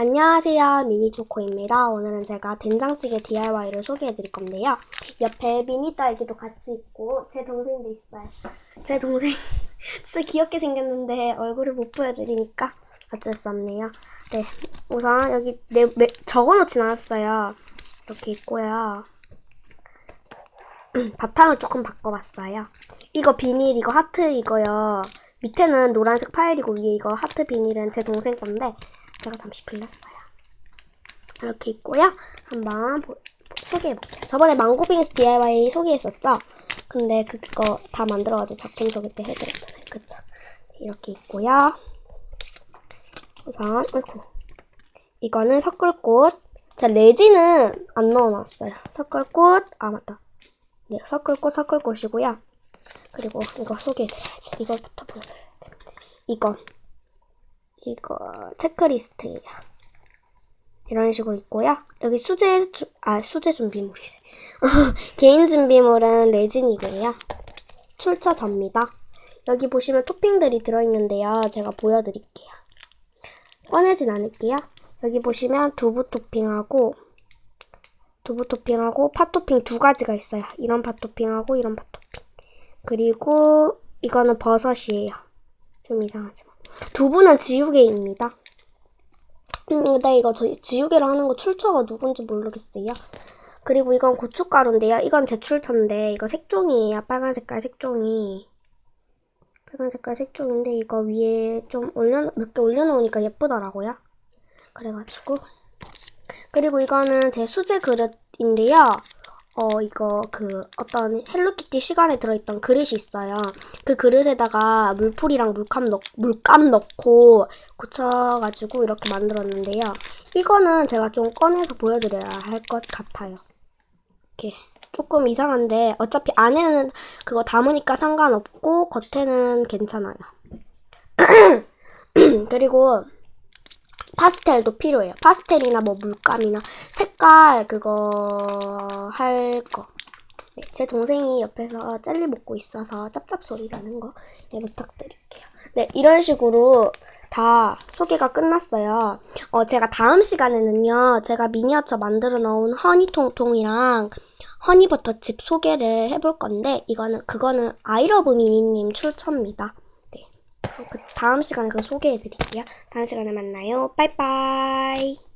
안녕하세요. 미니초코입니다. 오늘은 제가 된장찌개 DIY를 소개해 드릴 건데요. 옆에 미니 딸기도 같이 있고, 제 동생도 있어요. 제 동생, 진짜 귀엽게 생겼는데 얼굴을 못 보여드리니까 어쩔 수 없네요. 네. 우선 여기 내, 내, 적어 놓진 않았어요. 이렇게 있고요. 음, 바탕을 조금 바꿔봤어요. 이거 비닐, 이거 하트 이거요. 밑에는 노란색 파일이고 위에 이거 하트 비닐은 제 동생 건데 제가 잠시 빌렸어요. 이렇게 있고요. 한번 보- 소개해볼게요. 저번에 망고빙수 DIY 소개했었죠? 근데 그거 다 만들어가지고 작품 소개 때 해드렸잖아요. 그쵸? 이렇게 있고요. 우선, 어이쿠. 이거는 섞을꽃. 자, 레진은 안 넣어놨어요. 섞을꽃. 아, 맞다. 네, 섞을꽃, 섞을꽃이고요. 그리고 이거 소개해드려야지. 이거부터 보여드려야지. 이거. 이거 체크리스트예요. 이런 식으로 있고요. 여기 수제 주, 아 수제 준비물이래. 개인 준비물은 레진이고요. 출처 접니다. 여기 보시면 토핑들이 들어있는데요. 제가 보여드릴게요. 꺼내진 않을게요. 여기 보시면 두부 토핑하고 두부 토핑하고 파 토핑 두 가지가 있어요. 이런 파 토핑하고 이런 파 토핑. 그리고 이거는 버섯이에요. 좀 이상하지만. 두부는 지우개입니다. 음, 근데 이거 저희 지우개로 하는 거 출처가 누군지 모르겠어요. 그리고 이건 고춧가루인데요. 이건 제 출처인데 이거 색종이에요. 빨간 색깔 색종이. 빨간 색깔 색종인데 이거 위에 좀 올려 몇 개 올려놓으니까 예쁘더라고요. 그래가지고 그리고 이거는 제 수제 그릇인데요. 어 이거 그 어떤 헬로키티 시간에 들어있던 그릇이 있어요. 그 그릇에다가 물풀이랑 물감 넣 물감 넣고 고쳐가지고 이렇게 만들었는데요. 이거는 제가 좀 꺼내서 보여드려야 할 것 같아요. 이렇게 조금 이상한데 어차피 안에는 그거 담으니까 상관없고 겉에는 괜찮아요. 그리고 파스텔도 필요해요. 파스텔이나 뭐 물감이나 색깔 그거 할 거. 네, 제 동생이 옆에서 젤리 먹고 있어서 짭짭 소리 나는 거 네, 부탁드릴게요. 네, 이런 식으로 다 소개가 끝났어요. 어, 제가 다음 시간에는요, 제가 미니어처 만들어 놓은 허니통통이랑 허니버터칩 소개를 해볼 건데, 이거는, 그거는 아이러브 미니님 출처입니다. 네. 그 다음 시간에 그거 소개해 드릴게요. 다음 시간에 만나요. 빠이빠이.